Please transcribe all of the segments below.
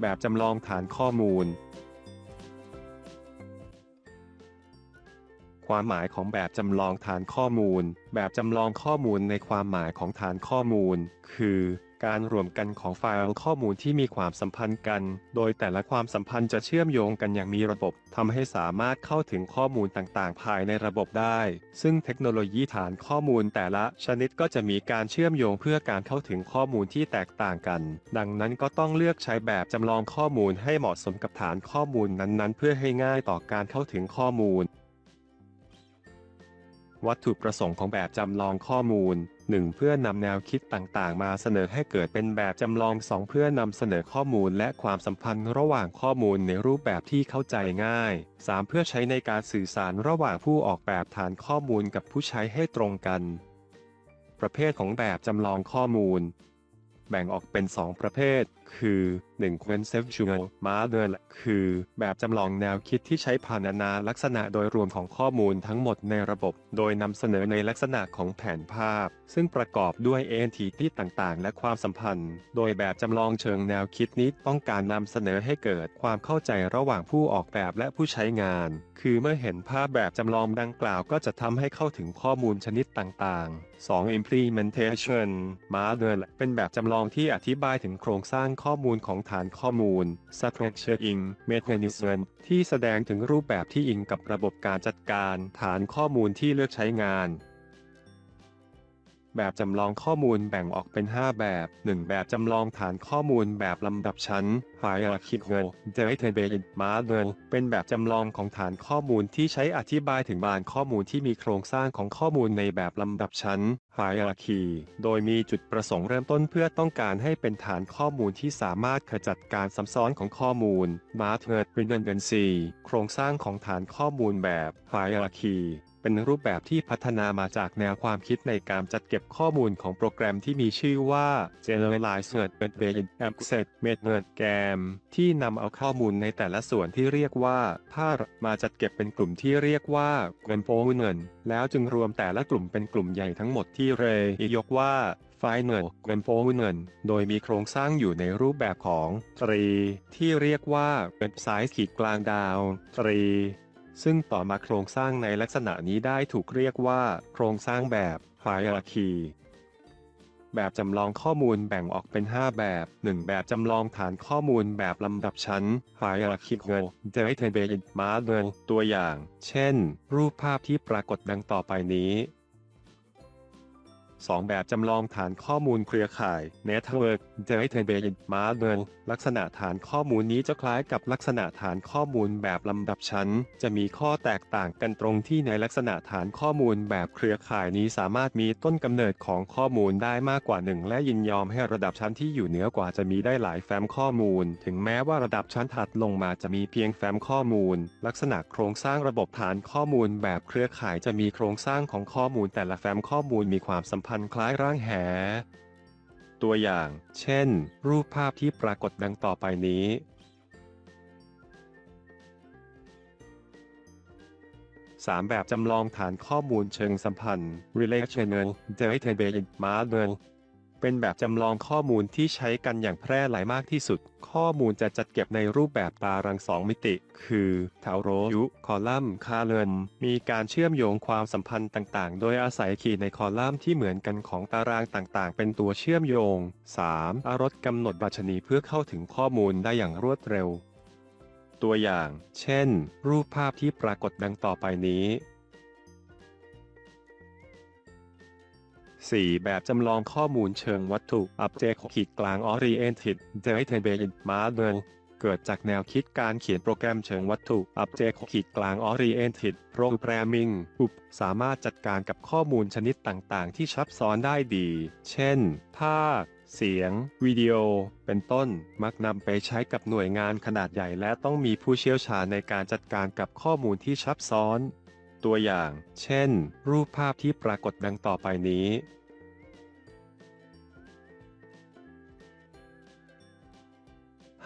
แบบจำลองฐานข้อมูล ความหมายของแบบจำลองฐานข้อมูล แบบจำลองข้อมูลในความหมายของฐานข้อมูล คือ การรวมกันของไฟล์ข้อมูลที่มีความสัมพันธ์กัน โดยแต่ละความสัมพันธ์จะเชื่อมโยงกันอย่างมีระบบทำให้สามารถเข้าถึงข้อมูลต่างๆ ภายในระบบได้ ซึ่งเทคโนโลยีฐานข้อมูลแต่ละชนิดก็จะมีการเชื่อมโยงเพื่อการเข้าถึงข้อมูลที่แตกต่างกัน ดังนั้นก็ต้องเลือกใช้แบบจำลองข้อมูลให้เหมาะสมกับฐานข้อมูลนั้นๆ เพื่อให้ง่ายต่อการเข้าถึงข้อมูล วัตถุประสงค์ของแบบจำลองข้อมูล 1. เพื่อนำแนวคิดต่างๆ มาเสนอให้เกิดเป็นแบบจำลอง 2. เพื่อนำเสนอข้อมูลและความสัมพันธ์ระหว่างข้อมูลในรูปแบบที่เข้าใจง่าย 3. เพื่อใช้ในการสื่อสารระหว่างผู้ออกแบบฐานข้อมูลกับผู้ใช้ให้ตรงกัน ประเภทของแบบจำลองข้อมูล แบ่งออกเป็น 2 ประเภทคือ 1. conceptual model คือ แบบจำลองแนวคิดที่ใช้พรรณนาลักษณะโดยรวมของข้อมูลทั้งหมดในระบบ โดยนำเสนอในลักษณะของแผนภาพ ซึ่งประกอบด้วย entity ต่างๆ และความสัมพันธ์ โดยแบบจำลองเชิงแนวคิดนี้ต้องการนำเสนอให้เกิดความเข้าใจระหว่างผู้ออกแบบและผู้ใช้งาน คือเมื่อเห็นภาพแบบจำลองดังกล่าวก็จะทำให้เข้าถึงข้อมูลชนิดต่างๆ 2. implementation model เป็นแบบจำลองที่อธิบายถึงโครงสร้างข้อมูลของฐานข้อมูล structuring mechanism ที่แสดงถึงรูปแบบที่อิงกับระบบการจัดการฐานข้อมูลที่เลือกใช้งาน แบบจำลองข้อมูลแบ่งออกเป็น 5 แบบ 1 แบบจำลองฐานข้อมูลแบบลำดับชั้น Hierarchical Database Model เป็นแบบจำลองของฐานข้อมูลที่ใช้อธิบายถึงบานข้อมูลที่มีโครงสร้างของข้อมูลในแบบลำดับชั้น Hierarchy โดยมีจุดประสงค์เริ่มต้นเพื่อต้องการให้เป็นฐานข้อมูลที่สามารถขจัดการซ้ำซ้อนของข้อมูล Master Redundancy โครงสร้างของฐานข้อมูลแบบ Hierarchy เป็นรูปแบบที่พัฒนามาจากแนวความคิดในการจัดเก็บข้อมูลของโปรแกรมที่มีชื่อว่า Generalized Database Access Method GAM ที่นำเอาข้อมูลในแต่ละส่วนที่เรียกว่าธาตุมาจัดเก็บเป็นกลุ่มที่เรียกว่า Component แล้วจึงรวมแต่ละกลุ่มเป็นกลุ่มใหญ่ทั้งหมดที่เรย์ยกว่า Final Component โดยมีโครงสร้างอยู่ในรูปแบบของตรี ที่เรียกว่าเป็นไซส์ขีดกลางดาวตรี ซึ่งต่อมาโครงสร้างในลักษณะนี้ได้ถูกเรียกว่า โครงสร้างแบบ Hierarchy แบบจำลองข้อมูลแบ่งออกเป็น 5 แบบ 1 แบบจำลองฐานข้อมูลแบบลำดับชั้น Hierarchical Database Model ตัวอย่าง เช่น รูปภาพที่ปรากฏดังต่อไปนี้ 2 แบบจำลองฐานข้อมูลเครือข่าย Network Database Model ลักษณะฐานข้อมูลนี้จะคล้ายกับลักษณะฐานข้อมูลแบบลำดับชั้น จะมีข้อแตกต่างกันตรงที่ในลักษณะฐานข้อมูลแบบเครือข่ายนี้สามารถมีต้นกำเนิดของข้อมูลได้มากกว่าหนึ่งและยินยอมให้ระดับชั้นที่อยู่เหนือกว่าจะมีได้หลายแฟ้มข้อมูล ถึงแม้ว่าระดับชั้นถัดลงมาจะมีเพียงแฟ้มข้อมูล ลักษณะโครงสร้างระบบฐานข้อมูลแบบเครือข่ายจะมีโครงสร้างของข้อมูลแต่ละแฟ้มข้อมูลมีความสัมพันธ์คล้ายร่างแห ตัวอย่าง เช่น รูปภาพที่ปรากฏดังต่อไปนี้ 3 แบบจำลองฐานข้อมูลเชิงสัมพันธ์ relational database model เป็นแบบจำลองข้อมูลที่ใช้กันอย่างแพร่หลายมากที่สุด ข้อมูลจะจัดเก็บในรูปแบบตารางสองมิติ คือแถวโรยุ คอลัมน์ คาเรนมีการเชื่อมโยงความสัมพันธ์ต่าง ๆ โดยอาศัยขีดในคอลัมน์ที่เหมือนกันของตารางต่าง ๆ เป็นตัวเชื่อมโยง 3. อารถกำหนดบัชนีเพื่อเข้าถึงข้อมูลได้อย่างรวดเร็ว ตัวอย่าง เช่น รูปภาพที่ปรากฏดังต่อไปนี้ 4. แบบจำลองข้อมูลเชิงวัตถุ Object ขีดกลาง Oriented Database Model เกิดจากแนวคิดการเขียนโปรแกรมเชิงวัตถุ Object ขีดกลาง Oriented Programming อุปสามารถจัดการกับข้อมูลชนิดต่างๆ ที่ซับซ้อนได้ดี เช่น ภาพ เสียง วิดีโอ เป็นต้น มักนำไปใช้กับหน่วยงานขนาดใหญ่และต้องมีผู้เชี่ยวชาญในการจัดการกับข้อมูลที่ซับซ้อน ตัวอย่าง เช่น รูปภาพที่ปรากฏดังต่อไปนี้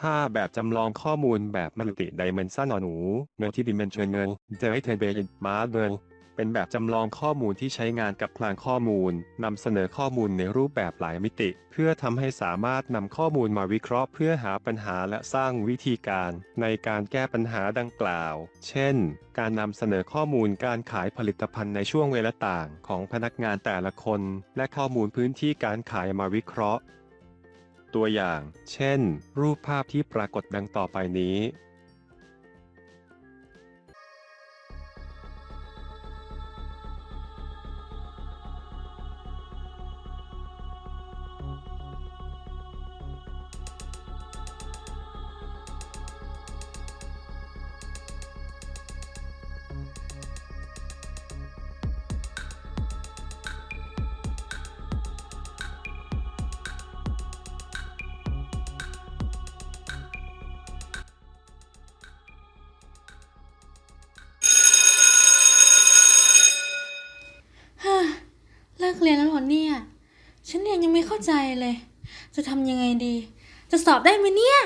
5 แบบจำลองข้อมูลแบบมัลติไดเมนชันหนู Multidimensional Database Model เเป็นแบบจำลองข้อมูลที่ใช้งานกับคลางข้อมูลนำเสนอข้อมูลในรูปแบบหลายมิติ เพื่อทำให้สามารถนำข้อมูลมาวิเคราะห์ เพื่อหาปัญหาและสร้างวิธีการในการแก้ปัญหาดังกล่าว เช่น การนำเสนอข้อมูลการขายผลิตภัณฑ์ในช่วงเวลาต่างของพนักงานแต่ละคน และข้อมูลพื้นที่การขายมาวิเคราะห์ ตัวอย่าง เช่น รูปภาพที่ปรากฏดังต่อไปนี้ ใจเลย จะทำยังไงดี จะสอบได้ไหมเนี่ย